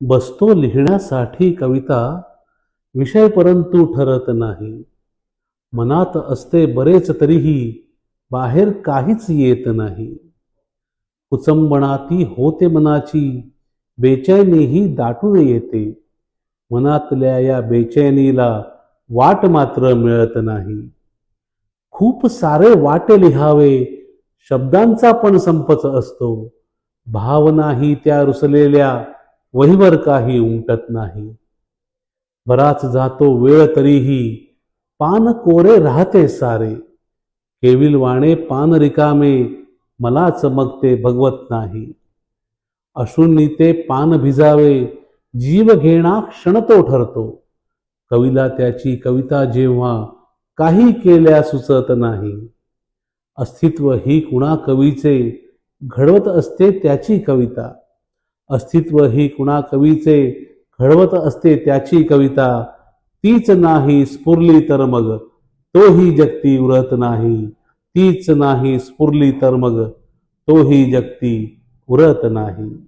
बसतो लिहिण्यासाठी कविता विषय परंतु ठरत नाही. मनात असते बरेच तरीही बाहेर काहीच येत नाही. कुचंबणाती होते मनाची बेचैनीही दाटून येते. मनातल्या या बेचैनीला वाट मात्र मिळत नाही. खूप सारे वाटे लिहावे शब्दांचा पण संपच असतो. भावनाही त्या रुसलेल्या वहीवर काही उमटत नाही. बराच जातो वेळ तरीही पान कोरे राहते सारे. केविल वाणे पान रिकामे मला चमकते भगवत नाही. अश्रूंनी ते पान भिजावे जीव घेणा क्षण तो ठरतो. कवीला त्याची कविता जेव्हा काही केल्या सुचत नाही. अस्तित्व ही कुणा कवीचे घडवत असते त्याची कविता. अस्तित्व ही कुणा कवीचे घडवत असते त्याची कविता तीच नाही स्फुरली तर मग. तोही जगती उरत नाही तीच नाही स्फुरली तर मग. तोही जगती उरत नाही.